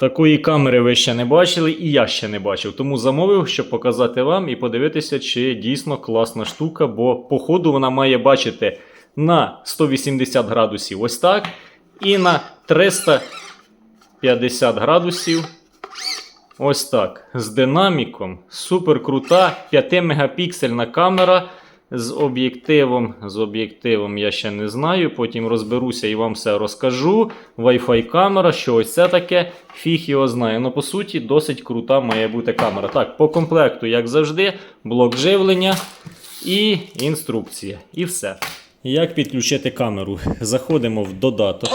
Такої камери ви ще не бачили, і я ще не бачив. Тому замовив, щоб показати вам і подивитися, чи дійсно класна штука, бо по ходу вона має бачити на 180 градусів ось так, і на 350 градусів ось так. З динаміком. Супер крута 5 мегапіксельна камера. З об'єктивом, з об'єктивом я ще не знаю. Потім розберуся і вам все розкажу. Wi-Fi камера, що ось це таке, фіг його знає. Ну, по суті, досить крута має бути камера. Так, по комплекту, як завжди, блок живлення і інструкція. І все. Як підключити камеру? Заходимо в додаток.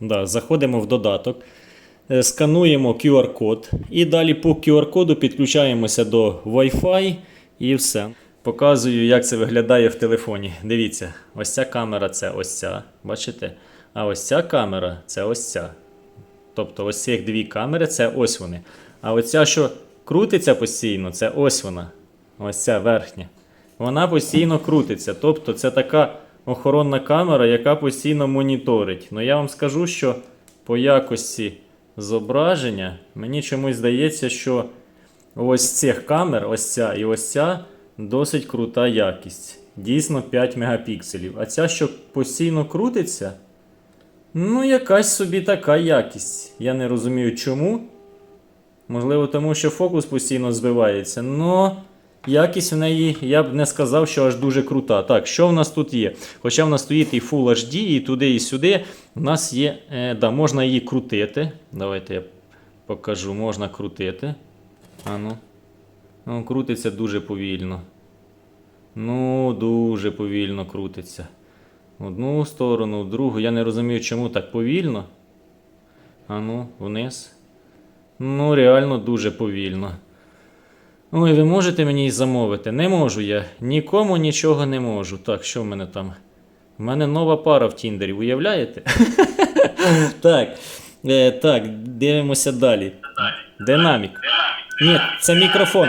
Да, заходимо в додаток, е, скануємо QR-код і далі по QR-коду підключаємося до Wi-Fi і все. Показую, як це виглядає в телефоні. Дивіться, ось ця камера це ось ця. Бачите? А ось ця камера це ось ця. Тобто ось цих дві камери це ось вони. А оця, що крутиться постійно, це ось вона. Ось ця верхня. Вона постійно крутиться. Тобто це така охоронна камера, яка постійно моніторить. Ну я вам скажу, що по якості зображення мені чомусь здається, що ось цих камер, ось ця і ось ця, досить крута якість. Дійсно 5 мегапікселів. А ця, що постійно крутиться, ну якась собі така якість. Я не розумію чому. Можливо, тому що фокус постійно збивається. Но якість в неї, я б не сказав, що аж дуже крута. Так, що в нас тут є? Хоча в нас стоїть і Full HD, і туди, і сюди. У нас є. Е, да, можна її крутити. Давайте я покажу, можна крутити. А ну. Крутиться дуже повільно. Ну, дуже повільно крутиться. В одну сторону, в другу. Я не розумію, чому так повільно. А ну, вниз. Ну, реально дуже повільно. Ой, ви можете мені замовити? Не можу я. Нікому нічого не можу. Так, що в мене там? У мене нова пара в Тіндері, уявляєте? так. Е, так, дивимося далі. Динамік. Ні, це мікрофон.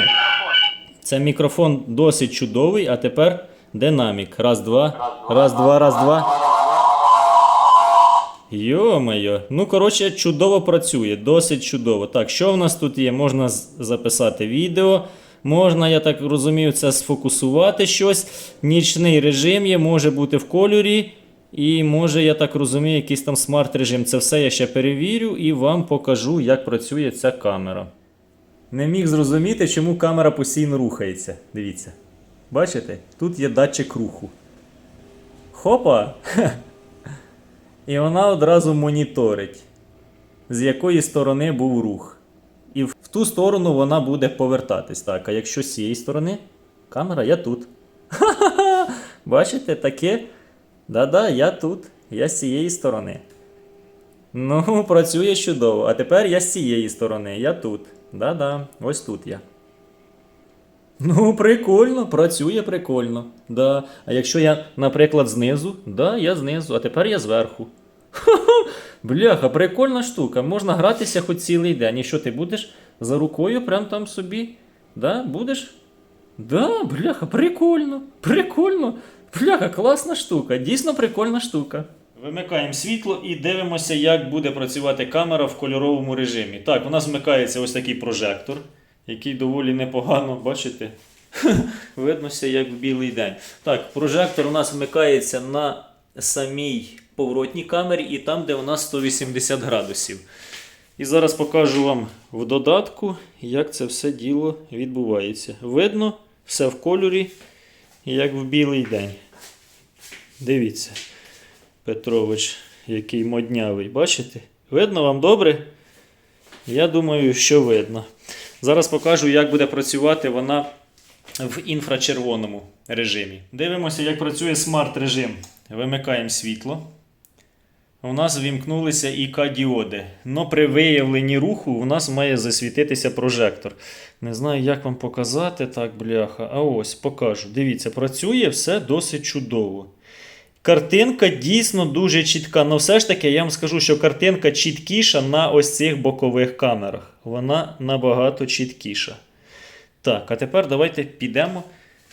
Це мікрофон досить чудовий, а тепер динамік. Раз, два. Раз, два, раз, два. Йо-моє, ну коротше, чудово працює, досить чудово. Так, що в нас тут є? Можна записати відео, можна, я так розумію, це сфокусувати щось. Нічний режим є, може бути в кольорі. І може, я так розумію, якийсь там смарт режим. Це все я ще перевірю і вам покажу, як працює ця камера. Не міг зрозуміти, чому камера постійно рухається. Дивіться. Бачите? Тут є датчик руху. Хопа! І вона одразу моніторить, з якої сторони був рух. І в ту сторону вона буде повертатись. Так, а якщо з цієї сторони, камера, я тут. Ха-ха-ха! Бачите, таке? Да-да, я тут. Я з цієї сторони. Ну, працює чудово. А тепер я з цієї сторони, я тут. Да-да, ось тут я. Ну, прикольно, працює прикольно. Да. А якщо я, наприклад, знизу, да, я знизу, а тепер я зверху. Ха-ха, бляха, прикольна штука. Можна гратися хоч цілий день. І що ти будеш за рукою прям там собі? Да, будеш? Да, бляха, прикольно, прикольно. Бляха, класна штука, дійсно прикольна штука. Вимикаємо світло і дивимося, як буде працювати камера в кольоровому режимі. Так, у нас вмикається ось такий прожектор, який доволі непогано, бачите? Виднося, як в білий день. Так, прожектор у нас вмикається на самій поворотній камері і там, де у нас 180 градусів. І зараз покажу вам в додатку, як це все діло відбувається. Видно, все в кольорі, як в білий день. Дивіться, Петрович, який моднявий. Бачите? Видно вам добре? Я думаю, що видно. Зараз покажу, як буде працювати вона в інфрачервоному режимі. Дивимося, як працює смарт-режим. Вимикаємо світло. У нас вімкнулися ІК-діоди. Но при виявленні руху у нас має засвітитися прожектор. Не знаю, як вам показати так, бляха. А ось покажу. Дивіться, працює все досить чудово. Картинка дійсно дуже чітка. але все ж таки я вам скажу, що картинка чіткіша на ось цих бокових камерах. Вона набагато чіткіша. Так, а тепер давайте підемо.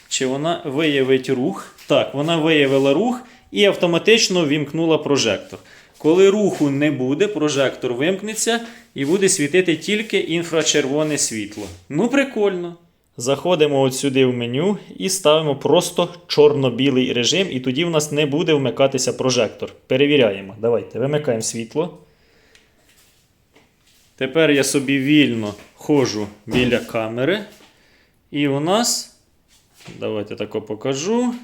Чи вона виявить рух? Так, вона виявила рух і автоматично вімкнула прожектор. Коли руху не буде, прожектор вимкнеться і буде світити тільки інфрачервоне світло. Ну, прикольно. Заходимо от сюди в меню і ставимо просто чорно-білий режим, і тоді в нас не буде вмикатися прожектор. Перевіряємо. Давайте, вимикаємо світло. Тепер я собі вільно ходжу біля камери. І у нас, давайте тако покажу.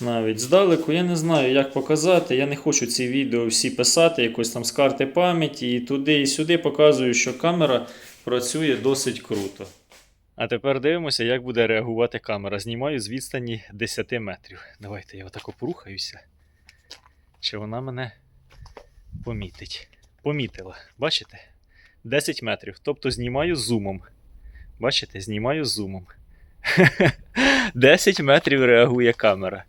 Навіть здалеку, я не знаю, як показати. Я не хочу ці відео всі писати, якось там з карти пам'яті і туди, і сюди показую, що камера працює досить круто. А тепер дивимося, як буде реагувати камера. Знімаю з відстані 10 метрів. Давайте я отако порухаюся. Чи вона мене помітить? Помітила. Бачите? 10 метрів. Тобто знімаю зумом. Бачите, знімаю зумом. 10 метрів реагує камера.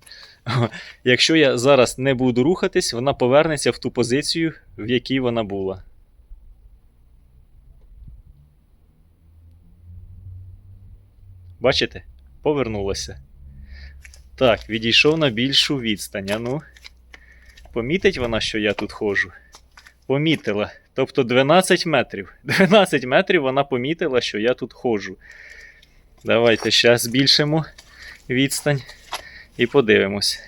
Якщо я зараз не буду рухатись, вона повернеться в ту позицію, в якій вона була. Бачите? Повернулося. Так, відійшов на більшу відстань. А ну. Помітить вона, що я тут ходжу? Помітила. Тобто 12 метрів. 12 метрів вона помітила, що я тут ходжу. Давайте ще збільшимо відстань і подивимось.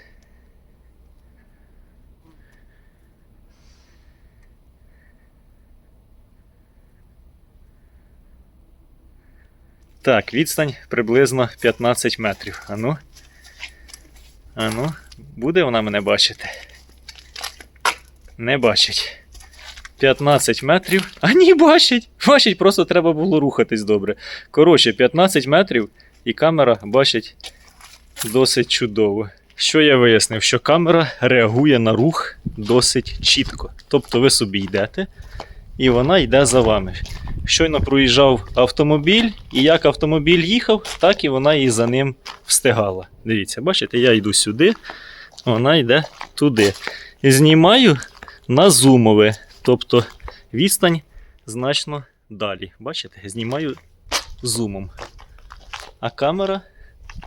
Так, відстань приблизно 15 метрів. Ану. Ану, буде вона мене бачити? Не бачить. 15 метрів. А ні, бачить! Бачить, просто треба було рухатись добре. Коротше, 15 метрів і камера бачить досить чудово. Що я вияснив? Що камера реагує на рух досить чітко. Тобто ви собі йдете, і вона йде за вами. Щойно проїжджав автомобіль, і як автомобіль їхав, так і вона і за ним встигала. Дивіться, бачите, я йду сюди, вона йде туди. Знімаю на зумове. Тобто відстань значно далі. Бачите, знімаю зумом. А камера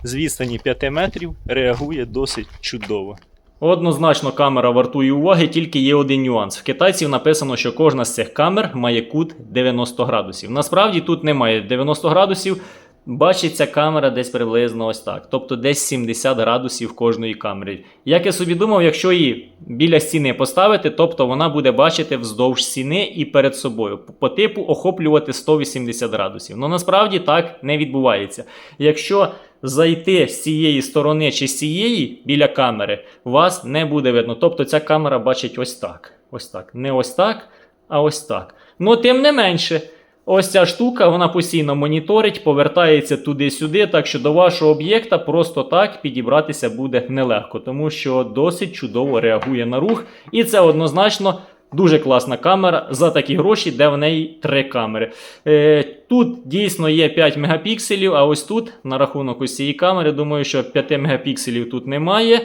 з відстані 5 метрів реагує досить чудово. Однозначно камера вартує уваги, тільки є один нюанс. В китайців написано, що кожна з цих камер має кут 90 градусів. Насправді тут немає 90 градусів. Бачиться камера десь приблизно ось так. Тобто десь 70 градусів кожної камери. Як я собі думав, якщо її біля стіни поставити, тобто вона буде бачити вздовж стіни і перед собою. По типу охоплювати 180 градусів. Ну насправді так не відбувається. Якщо зайти з цієї сторони чи з цієї біля камери, вас не буде видно. Тобто ця камера бачить ось так. Ось так. Не ось так, а ось так. Ну, тим не менше. Ось ця штука, вона постійно моніторить, повертається туди-сюди, так що до вашого об'єкта просто так підібратися буде нелегко, тому що досить чудово реагує на рух. І це однозначно дуже класна камера за такі гроші, де в неї три камери. Е, тут дійсно є 5 мегапікселів, а ось тут, на рахунок ось цієї камери, думаю, що 5 мегапікселів тут немає.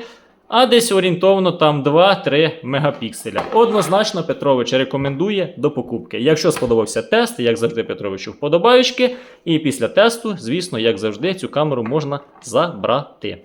А десь орієнтовно там 2-3 мегапікселя. Однозначно Петрович рекомендує до покупки. Якщо сподобався тест, як завжди, Петровичу вподобаючки. І після тесту, звісно, як завжди, цю камеру можна забрати.